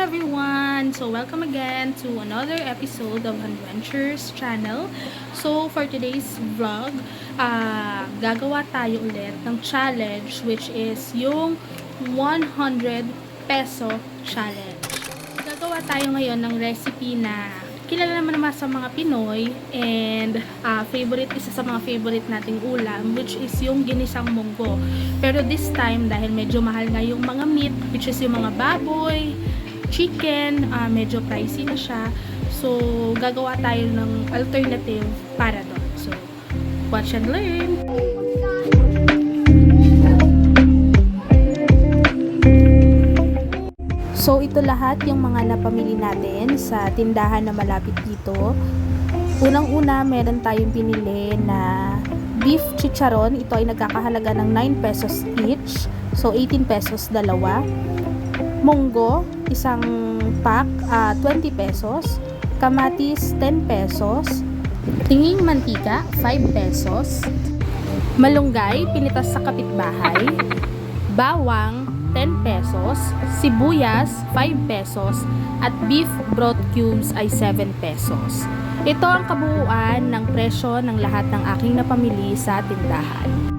everyone! So, welcome again to another episode of Adventures channel. So, for today's vlog, ah gagawa tayo ulit ng challenge which is yung 100 peso challenge. Gagawa tayo ngayon ng recipe na kilala naman naman sa mga Pinoy and ah, favorite, isa sa mga favorite nating ulam which is yung ginisang munggo. Pero this time, dahil medyo mahal nga yung mga meat, which is yung mga baboy, chicken, ah, medyo pricey na siya. So, gagawa tayo ng alternative para doon. So, watch and learn! So, ito lahat yung mga napamili natin sa tindahan na malapit dito. Unang-una, meron tayong pinili na beef chicharon. Ito ay nagkakahalaga ng 9 pesos each. So, 18 pesos dalawa. Munggo, isang pack, ah, 20 pesos. Kamatis, 10 pesos. Tinging mantika, 5 pesos. Malunggay, pinitas sa kapitbahay. Bawang, 10 pesos. Sibuyas, 5 pesos. At beef broth cubes ay 7 pesos. Ito ang kabuuan ng presyo ng lahat ng aking napamili sa tindahan.